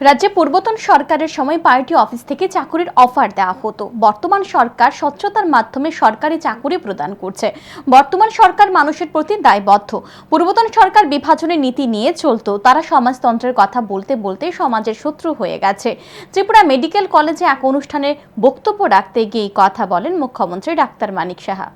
রাজ্যে পূর্বতন সরকারের সময় পার্টি অফিস থেকে চাকুরির অফার দেওয়া হতো। বর্তমান সরকার স্বচ্ছতার মাধ্যমে সরকারি চাকুরি প্রদান করছে। বর্তমান সরকার মানুষের প্রতি দায়বদ্ধ। পূর্বতন সরকার বিভাজনের নীতি নিয়ে চলতো। তারা সমাজতন্ত্রের কথা বলতে বলতে সমাজের শত্রু হয়ে গেছে। ত্রিপুরা মেডিকেল কলেজে এক অনুষ্ঠানে বক্তব্য রাখতে গিয়ে কথা বলেন মুখ্যমন্ত্রী ডাক্তার মানিক সাহা।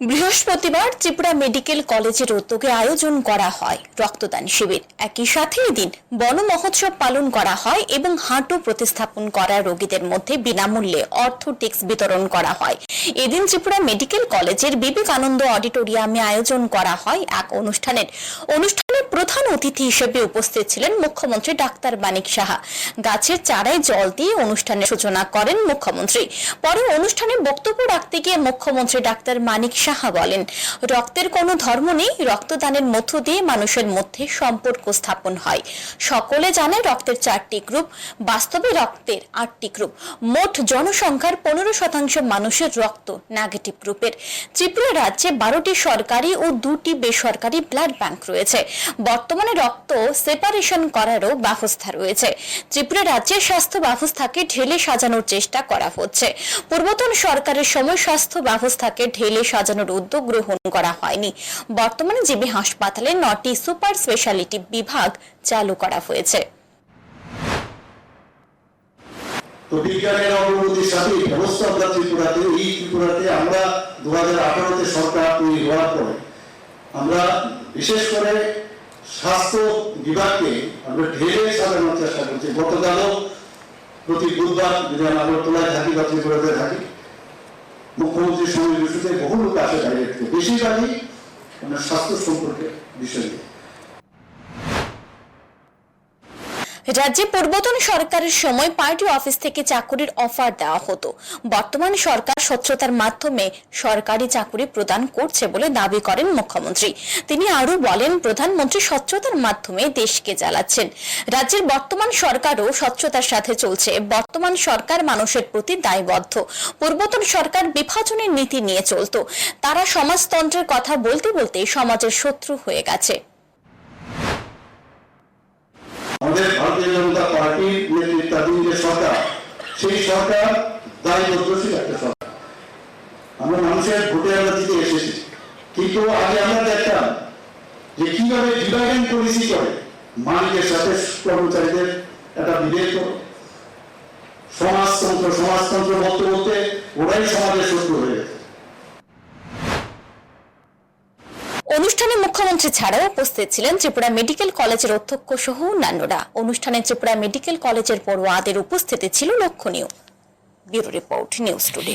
বৃহস্পতিবার ত্রিপুরা মেডিকেল কলেজের উদ্যোগে আয়োজন করা হয়। রক্তদান শিবির। একই সাথে এদিন বন মহোৎসব পালন করা হয় এবং হাঁটু প্রতিস্থাপন করা রোগীদের মধ্যে বিনামূল্যে অর্থোটিক্স বিতরণ করা হয়। এদিন ত্রিপুরা মেডিকেল কলেজের বিবেকানন্দ অডিটোরিয়ামে আয়োজন করা হয়। এক অনুষ্ঠানের অনুষ্ঠানে প্রধান অতিথি হিসেবে উপস্থিত ছিলেন মুখ্যমন্ত্রী ডাক্তার মানিক সাহা। গাছের চারায় জল দিয়ে অনুষ্ঠানের সূচনা করেন মুখ্যমন্ত্রী। পরে অনুষ্ঠানে বক্তব্য রাখতে গিয়ে মুখ্যমন্ত্রী ডাক্তার মানিক সাহা বলেন, রক্তের কোনো ধর্ম নেই, রক্তদানের মধ্য দিয়ে মানুষের মধ্যে সম্পর্ক স্থাপন হয়। সকলে জানে রক্তের চারটি গ্রুপ, বাস্তবে রক্তের আটটি গ্রুপ। মোট জনসংখ্যার পনেরো শতাংশ মানুষের রক্ত নেগেটিভ গ্রুপের ত্রিপুরা রাজ্যে বারোটি সরকারি ও দুটি বেসরকারি ব্লাড ব্যাংক রয়েছে। বর্তমানে রক্ত সেপারেশন করারও ব্যবস্থা রয়েছে। ত্রিপুরা রাজ্যের স্বাস্থ্য ব্যবস্থাকে ঢেলে সাজানোর চেষ্টা করা হচ্ছে। পূর্বতন সরকারের সময় স্বাস্থ্য ব্যবস্থাকে ঢেলে সাজানোর উদ্যোগ গ্রহণ করা হয়নি। বর্তমানে জিবি হাসপাতালে নটি সুপার স্পেশালিটি বিভাগ চালু করা হয়েছে। বিজ্ঞানের অগ্রগতির সাথে আমরা ত্রিপুরাতে, এই ত্রিপুরাতে আমরা দু হাজার আঠারোতে সরকার তৈরি হওয়ার পরে আমরা বিশেষ করে স্বাস্থ্য বিভাগকে আমরা ঢেলে সাজানোর চেষ্টা করছি। গতকালও প্রতি বুধবার যদি আমি আগরতলায় থাকি বা ত্রিপুরাতে থাকি মুখ্যমন্ত্রীর সঙ্গে বিষয়তে বহু লোক আসে ডাইরেক্ট বেশিরভাগই আমরা স্বাস্থ্য সম্পর্কে বিষয় নিয়ে। রাজ্যে পূর্বতন সরকারের সময় পার্টি অফিস থেকে চাকুরির অফার দেওয়া হতো। বর্তমান সরকার স্বচ্ছতার মাধ্যমে সরকারি চাকুরি প্রদান করছে বলে দাবি করেন মুখ্যমন্ত্রী। তিনি আরও বলেন, প্রধানমন্ত্রী স্বচ্ছতার মাধ্যমে দেশকে চালাচ্ছেন রাজ্যের বর্তমান সরকারও স্বচ্ছতার সাথে চলছে। বর্তমান সরকার মানুষের প্রতি দায়বদ্ধ। পূর্বতন সরকার বিভাজনের নীতি নিয়ে চলতো। তারা সমাজতন্ত্রের কথা বলতে বলতে সমাজের শত্রু হয়ে গেছে। আমাদের সেই সরকার দায়বদ্ধশীল একটা সরকার। আমরা মানুষের ভোটে আমরা দিতে এসেছি। কিন্তু আগে আমরা দেখতাম যে কীভাবে ডিভাইড পলিসি করে মালিকের সাথে কর্মচারীদের একটা বিভেদ করো। সমাজতন্ত্র সমাজতন্ত্র বলতে বলতে ওরাই সমাজের শত্রু হয়ে গেছে অনুষ্ঠানে মুখ্যমন্ত্রী ছাড়াও উপস্থিত ছিলেন ত্রিপুরা মেডিকেল কলেজের অধ্যক্ষ সহ অন্যান্যরা। অনুষ্ঠানে ত্রিপুরা মেডিকেল কলেজের পড়ুয়াদের উপস্থিতি ছিল লক্ষণীয়। Bureau report, news today.